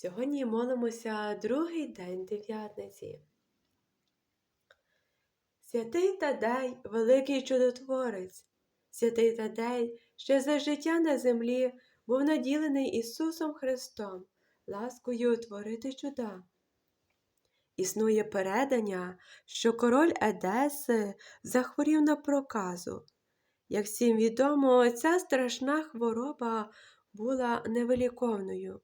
Сьогодні молимося другий день дев'ятниці. Святий Тадей, великий чудотворець, святий Тадей, ще за життя на землі був наділений Ісусом Христом, ласкою творити чуда. Існує передання, що король Едеси захворів на проказу. Як всім відомо, ця страшна хвороба була невиліковною.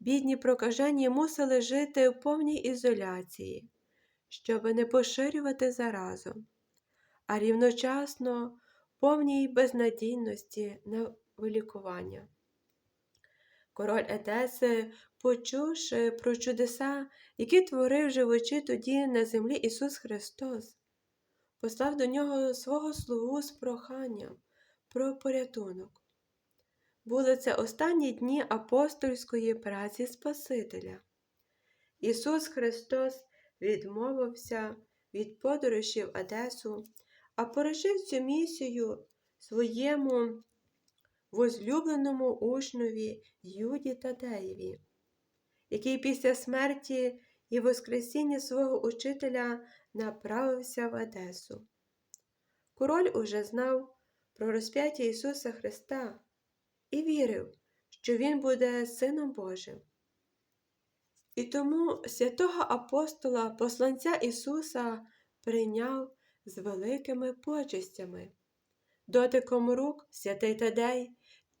Бідні прокажені мусили жити в повній ізоляції, щоб не поширювати заразу, а рівночасно повній безнадійності на вилікування. Король Едеси, почувши про чудеса, які творив живучи тоді на землі Ісус Христос, послав до нього свого слугу з проханням про порятунок. Були це останні дні апостольської праці Спасителя. Ісус Христос відмовився від подорожі в Одесу, а порушив цю місію своєму возлюбленому учневі Юді Тадеєві, який після смерті і Воскресіння свого учителя направився в Одесу. Король уже знав про розп'яття Ісуса Христа і вірив, що Він буде Сином Божим. І тому святого апостола, посланця Ісуса, прийняв з великими почестями. Дотиком рук святий Тадей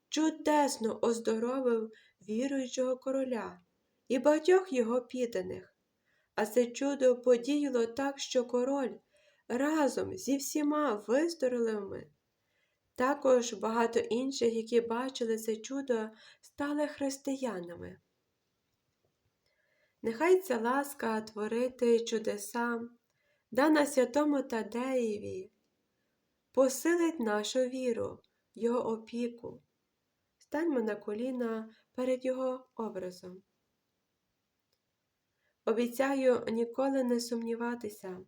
чудесно оздоровив віруючого короля і багатьох його підданих. А це чудо подіяло так, що король разом зі всіма виздоровлими також багато інших, які бачили це чудо, стали християнами. Нехай ця ласка творити чудеса, дана святому Тадеєві, посилить нашу віру, Його опіку. Станьмо на коліна перед Його образом. Обіцяю ніколи не сумніватися,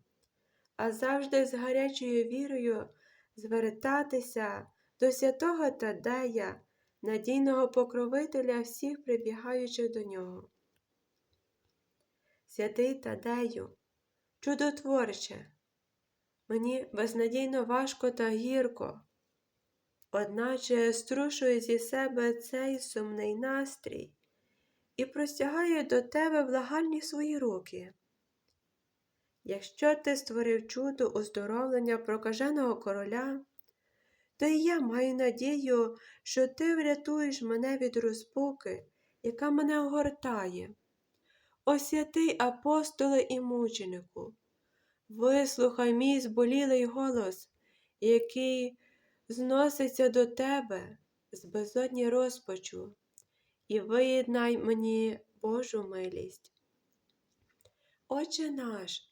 а завжди з гарячою вірою звертатися до святого Тадея, надійного покровителя всіх прибігаючих до нього. Святий Тадею, чудотворче, мені безнадійно важко та гірко, одначе струшую зі себе цей сумний настрій і простягаю до тебе влагальні свої руки. Якщо ти створив чудо оздоровлення прокаженого короля, то і я маю надію, що ти врятуєш мене від розпуки, яка мене огортає. О святий апостоле і мученику, вислухай мій зболілий голос, який зноситься до тебе з безодні розпачу, і виєднай мені Божу милість. Отче наш,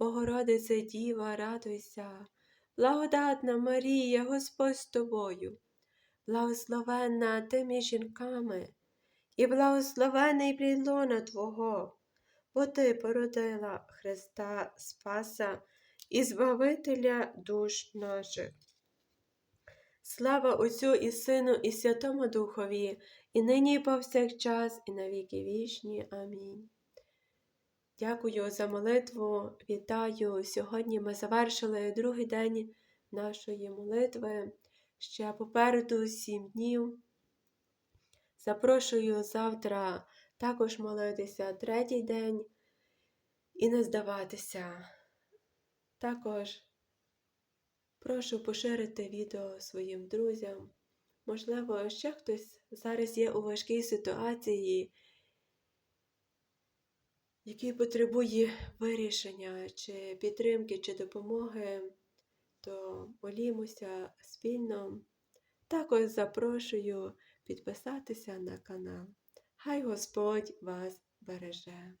Богородице Діва, радуйся, благодатна Марія, Господь з тобою, благословенна ти між жінками, і благословений плідлона Твого, бо Ти породила Христа Спаса і Збавителя душ наших. Слава Отцю і Сину, і Святому Духові, і нині, і повсякчас, і на віки вічні. Амінь. Дякую за молитву, вітаю. Сьогодні ми завершили другий день нашої молитви. Ще попереду сім днів. Запрошую завтра також молитися третій день і не здаватися. Також прошу поширити відео своїм друзям. Можливо, ще хтось зараз є у важкій ситуації який потребує вирішення, чи підтримки, чи допомоги, то молімося спільно. Також запрошую підписатися на канал. Хай Господь вас береже.